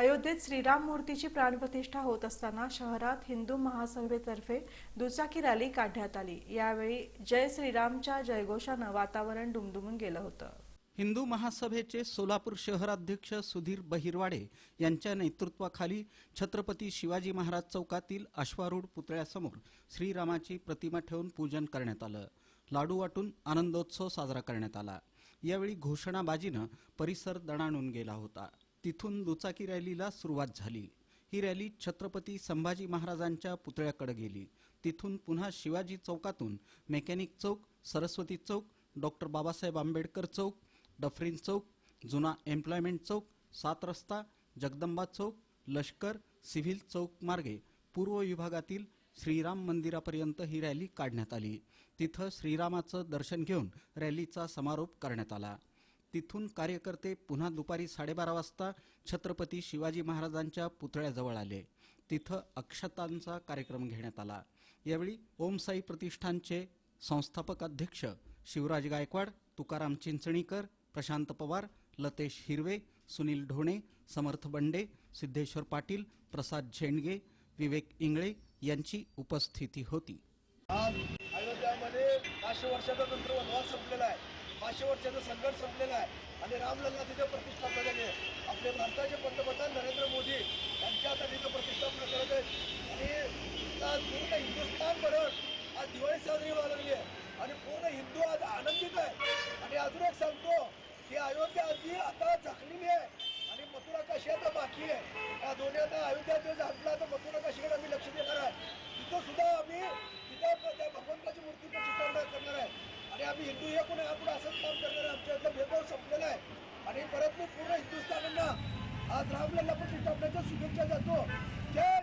अयोध्येत श्रीराम मूर्तीची प्राणप्रतिष्ठा होत असताना शहरात हिंदू महासभेतर्फे दुचाकी रॅली काढण्यात आली. यावेळी जय श्रीरामच्या जयघोषानं वातावरण दुमदुमून गेलं होतं. हिंदू महासभेचे सोलापूर शहराध्यक्ष सुधीर बहिरवाडे यांच्या नेतृत्वाखाली छत्रपती शिवाजी महाराज चौकातील अश्वारूढ पुतळ्यासमोर श्रीरामाची प्रतिमा ठेवून पूजन करण्यात आलं. लाडू वाटून आनंदोत्सव साजरा करण्यात आला. यावेळी घोषणाबाजीनं परिसर दणाणून गेला होता. तिथून दुचाकी रॅलीला सुरुवात झाली. ही रॅली छत्रपती संभाजी महाराजांच्या पुतळ्याकडे गेली. तिथून पुन्हा शिवाजी चौकातून मेकॅनिक चौक सरस्वती चौक डॉक्टर बाबासाहेब आंबेडकर चौक डफरीन चौक जुना एम्प्लॉयमेंट चौक सात रस्ता जगदंबा चौक लष्कर सिव्हिल चौक मार्गे पूर्व विभागातील श्रीराम मंदिरापर्यंत ही रॅली काढण्यात आली. तिथं श्रीरामाचं दर्शन घेऊन रॅलीचा समारोप करण्यात आला. तिथून कार्यकर्ते पुन्हा दुपारी साडेबारा वाजता छत्रपती शिवाजी महाराजांच्या पुतळ्याजवळ आले. तिथं अक्षतांचा कार्यक्रम घेण्यात आला. यावेळी ओमसाई प्रतिष्ठानचे संस्थापक अध्यक्ष शिवराज गायकवाड तुकाराम चिंचणीकर प्रशांत पवार लतेश हिरवे सुनील ढोणे समर्थ बंडे सिद्धेश्वर पाटील प्रसाद झेंडगे विवेक इंगळे यांची उपस्थिती होती. आज अयोध्यामध्ये पाचशे वर्षाचा तंत्र वनवास संपलेला आहे. पाचशे वर्षाचा संघर्ष संपलेला आहे. आणि रामलल्ला तिथे प्रतिष्ठापना झाली आहे. आपले भारताचे पंतप्रधान नरेंद्र मोदी यांच्या आता तिथं प्रतिष्ठापना करत आहेत. आणि आज पूर्ण हिंदुस्थानभर आज दिवाळी साजरी व्हायला लागली आहे. आणि पूर्ण हिंदू आज आनंदित आहे. आणि अजून एक सांगतो की अयोध्या आधी आता झाकलेली आहे. आणि मथुरा काशी आता बाकी आहे? या दोन्ही आता अयोध्याचं झाकला तर मथुरा काशीकडे आम्ही लक्ष आम्ही हिंदू हे कोणी आपण असंच काम करणार आमच्या इथलं भेदभाव संपलेला आहे. आणि परत मी पूर्ण हिंदुस्थानांना आज रामलल्ला प्रतिष्ठापनेच्या शुभेच्छा देतो जय